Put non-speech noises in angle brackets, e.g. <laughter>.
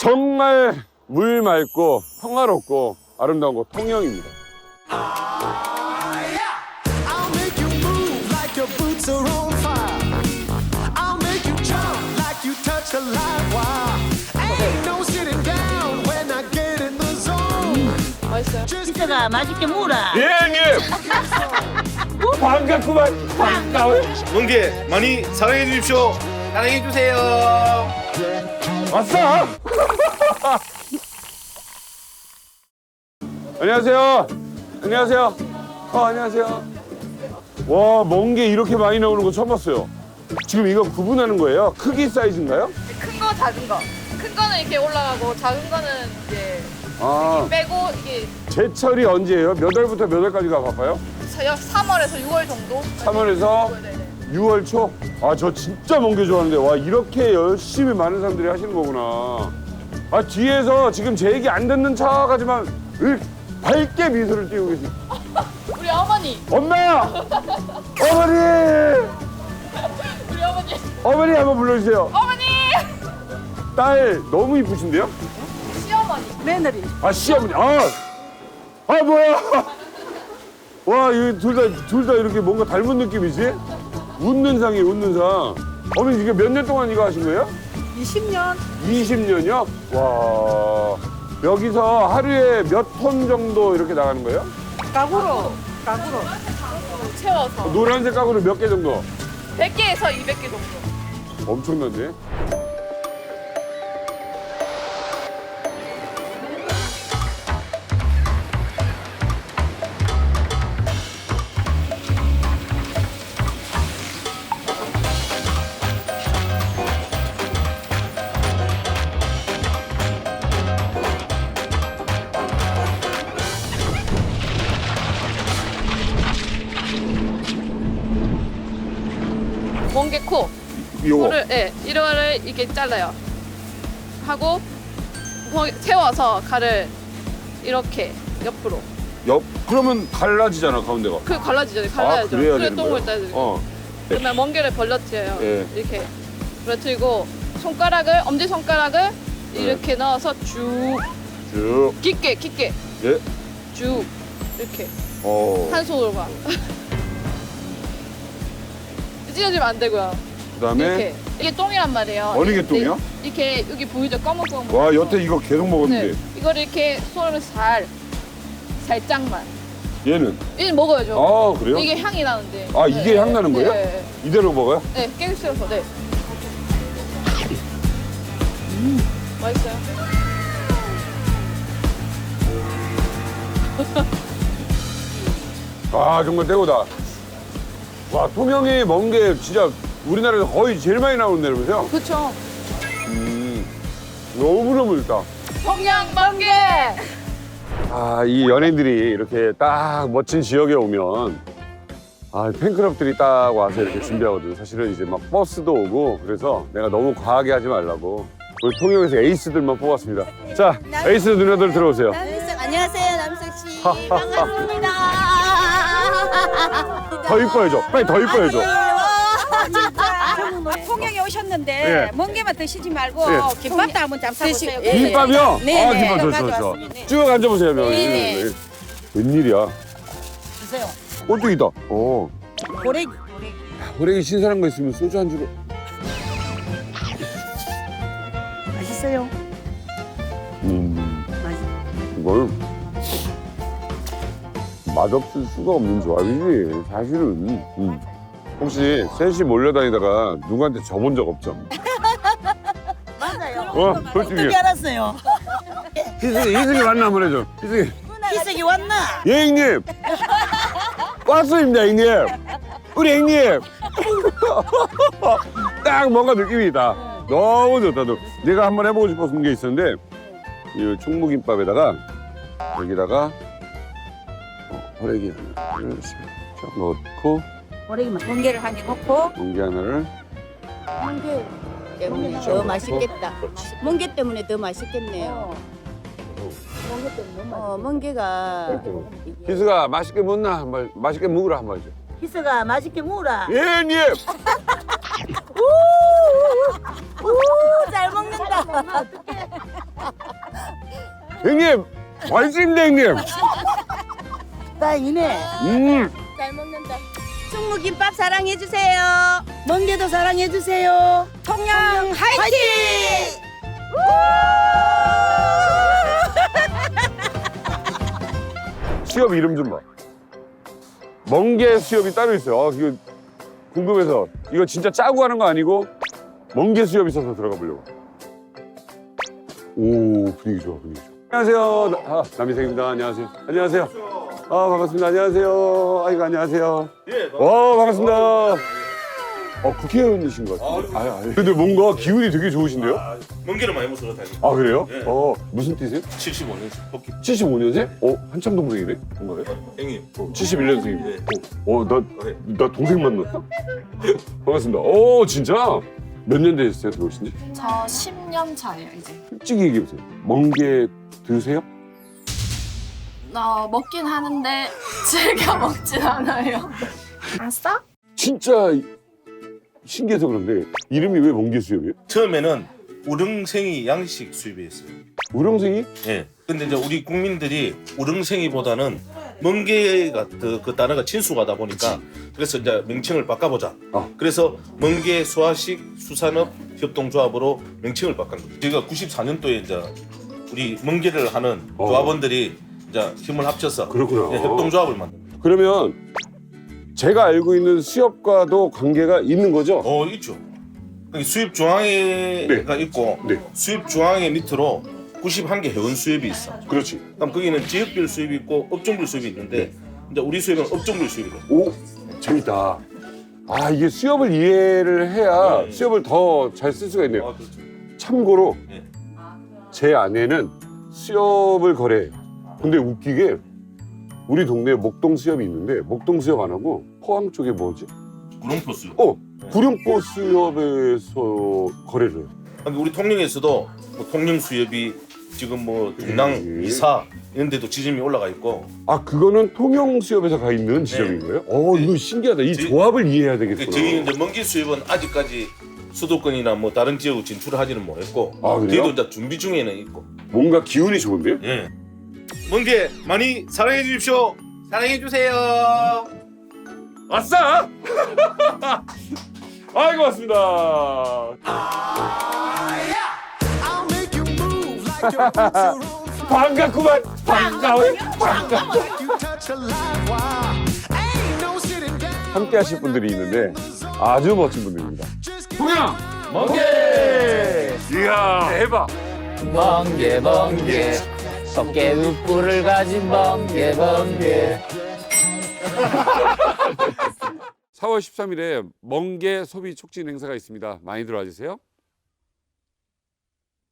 정말 물 맑고 평화롭고 아름다운 곳 통영입니다. I'll make you move like your boots are on fire. I'll make you jump like you touch a live wire. Ain't no sitting down when I get in the zone. 맛있어요? Just 피자가 맛있게 먹어라. 예, 형님! 반갑구만. 반가워. 멍게 많이 사랑해 주십시오. 사랑해 주세요. 왔어! <laughs> 안녕하세요. 안녕하세요. 어, 안녕하세요. 와, 먼 게 이렇게 많이 나오는 거 처음 봤어요. 지금 이거 구분하는 거예요? 크기 사이즈인가요? 큰 거, 작은 거. 큰 거는 이렇게 올라가고 작은 거는 이제 아, 빼고 이게 제철이 언제예요? 몇 월부터 몇 월까지가 바빠요? 3월에서 6월 정도? 3월에서 네네. 6월 초? 아, 저 진짜 먼게 좋아하는데, 와, 이렇게 열심히 많은 사람들이 하시는 거구나. 아, 뒤에서 지금 제 얘기 안 듣는 척 하지만, 으, 밝게 미소를 띄우고 계시 <laughs> 우리 어머니, 엄마! 어머니! 우리 어머니, 어머니 한번 불러주세요. 어머니! 딸 너무 이쁘신데요? 시어머니. 며느리. 아, 시어머니. 아! 아, 뭐야! 와, 이거 둘 다, 둘 다 이렇게 뭔가 닮은 느낌이지? 웃는 상이 웃는 상. 어머니 이게 몇 년 동안 이거 하신 거예요? 20년 20년이요? 와. 여기서 하루에 몇 톤 정도 이렇게 나가는 거예요? 가구로 가구로. 채워서 노란색 가구로 몇개 정도? 100개에서 200개 정도. 엄청난데? 멍게 코. 요거. 코를, 예, 이거를 이렇게 잘라요. 하고 멍- 채워서 칼을 이렇게 옆으로. 옆, 그러면 갈라지잖아, 가운데가. 그 갈라지죠. 아, 갈라야죠. 그래야 그래 되는 똥을 거예요? 따야 어. 그러면 멍게를 벌려뜨려요. 예. 이렇게 벌려뜨리고 손가락을 엄지 손가락을 이렇게 넣어서 쭉 쭉. 깊게 깊게 예. 쭉 이렇게 어. 한 손으로만 <laughs> 찢어지면 안 되고요. 그 다음에. 이렇게 이게 똥이란 말이에요. 어느 게 똥이요? 이렇게 여기 보이죠? 검은 검은. 와, 여태 이거 계속 먹었는데. 네. 이거를 이렇게 손으로 살 살짝만. 얘는? 이제 먹어야죠. 아, 그래요? 이게 향이 나는데. 아, 이게 향 나는 거예요? 네. 이대로 먹어요? 네, 깨우셔서 네. 음, 맛있어요. 아, 정말 최고다. 와, 통영에 먼게 진짜 우리나라에서 거의 제일 많이 나오는 데라면서요? 그렇죠. 음. 너무너무 좋다. 평양 만개. 아, 이 연예인들이 이렇게 딱 멋진 지역에 오면 아, 팬클럽들이 딱 와서 이렇게 준비하거든. 사실은 이제 막 버스도 오고 그래서 내가 너무 과하게 하지 말라고 우리 통영에서 에이스들만 뽑았습니다. 자, 에이스 누나들 들어오세요. 안녕하세요 남석 씨. <laughs> 반갑습니다. 더 이뻐해줘. 빨리 더 이뻐해줘. 통영에 오셨는데 예. 먼 개만 드시지 말고 예. 김밥도 한번 잡숴보세요. 김밥이요? 네, 아, 네. 김밥 좋죠, 좋죠. 가져왔습니다. 쭉 앉아보세요, 명. 네, 네. 웬일이야? 드세요. 꼴뚜기다. 어. 고래기. 호랭이 신선한 거 있으면 소주 한 주로. 맛있어요. 음, 맛있. 이걸 맛없을 수가 없는 조합이지, 사실은. 음. 혹시 셋이 몰려다니다가 누구한테 져본 적 없죠? 맞아요. 어, 솔직히. 어떻게 알았어요? 희승이, 희승이 만나 한번 해줘. 희승이. 희석이 왔나? 예, 형님. 왔습니다, 형님. 우리 형님. <laughs> 딱 뭔가 느낌이 있다. 너무 좋다. 너. 내가 한번 해보고 싶었던 게 있었는데, 이 충무김밥에다가, 여기다가, 어, 호래기 하나를 쫙 넣고, 고래기만 먼 개를 한 개 넣고 멍게 하나를. 멍게 때문에 음, 더 맛있겠다. 그렇지. 멍게 때문에 더 맛있겠네요. 어, 멍게가 이게 희수가 맛있게 먹나? 한번, 맛있게 먹으라 한번. 희석아 맛있게 먹어라. 예, 형님. <laughs> 잘 먹는다. 형님 맛있습니다 형님. 딱이네. 음. 잘 먹는다. 충무김밥 사랑해주세요. 멍게도 사랑해주세요. 통영 화이팅! <laughs> 수협 이름 좀 봐. 멍게 수협이 따로 있어요. 아, 이거 궁금해서 이거 진짜 짜고 하는 거 아니고 멍게 수협 있어서 들어가 보려고. 오 분위기 좋아 분위기 좋아. 안녕하세요. 나- 아, 남희생입니다. 안녕하세요. 안녕하세요. 아 반갑습니다. 안녕하세요. 아이고 안녕하세요. 예. 와 반갑습니다. 어 국회의원이신 것 같아요. 아, 아, 근데 뭔가 기운이 되게 좋으신데요? 멍게를 많이 먹어서 그렇다. 아 그래요? 예. 어 무슨 띠세요? 75년씩 뽑기. 75년생? 어 한참 동생이네. 뭔가요? 형님. 71년생이고. 네. 어, 나, 네. 나 동생 만났어? <laughs> 반갑습니다. 오, 진짜? 몇 년 되셨어요, 들어오신 지? 저 10년 차예요 이제. 솔직히 얘기해보세요. 멍게 드세요? 어, 먹긴 하는데 즐겨 <laughs> 먹진 않아요. 아싸? 진짜 신기해서 그런데 이름이 왜 멍게 수협이에요? 처음에는 우릉생이 양식 수입했어요. 우렁생이? 예. 근데 이제 우리 국민들이 우릉생이보다는 멍게가 그, 그 단어가 친숙하다 보니까 그래서 이제 명칭을 바꿔보자. 어. 그래서 멍게 수화식 수산업 협동조합으로 명칭을 바꾼 거죠. 제가 94년도에 이제 우리 멍게를 하는 어. 조합원들이 이제 힘을 합쳐서 그렇구나. 예, 협동조합을 만든. 그러면 제가 알고 있는 수협과도 관계가 있는 거죠? 어 있죠. 그러니까 수입 중앙회가 있고 네. 수입 중앙회 밑으로 91개 회원 수협이 있어. 그렇지. 그럼 거기는 지역별 수입이 있고 업종별 수입이 있는데 이제 우리 수입은 업종별 수입이고. 오, 재밌다. 아, 이게 수협을 이해를 해야 네. 수협을 더 잘 쓸 수가 있네요. 아 그렇죠. 참고로 네. 제 아내는 수협을 거래해요. 근데 웃기게 우리 동네에 목동 수협이 있는데 목동 수협 안 하고 포항 쪽에 뭐지? 구룡포 수협. 어, 구룡포 수협에서 거래를 해요. 그러니까 우리 통영에서도 뭐 통영 수협이 지금 뭐 중랑 음. 이사 이런 데도 지점이 올라가 있고 아, 그거는 통영 수협에서 가 있는 지점인 거예요? 어, 이거 신기하다. 이 저희- 조합을 이해해야 그 되겠구나. 저희 이제 먼길 수협은 아직까지 수도권이나 뭐 다른 지역으로 진출을 하지는 못했고 아, 그래요? 저희도 이제 준비 중에는 있고 뭔가 기운이 좋은데요? 예. 먼게 많이 사랑해 주십시오. 사랑해 주세요. 아싸! 아이고, fire. 반갑구만. 반가워. Down. 함께 하실 분들이 있는데 아주 멋진 분들입니다. 동양 멍게. 이야 대박. 멍게 멍게 어깨 윗불을 가진 멍게 멍게 4월 13일에 멍게 소비 촉진 행사가 있습니다. 많이 들어와 주세요.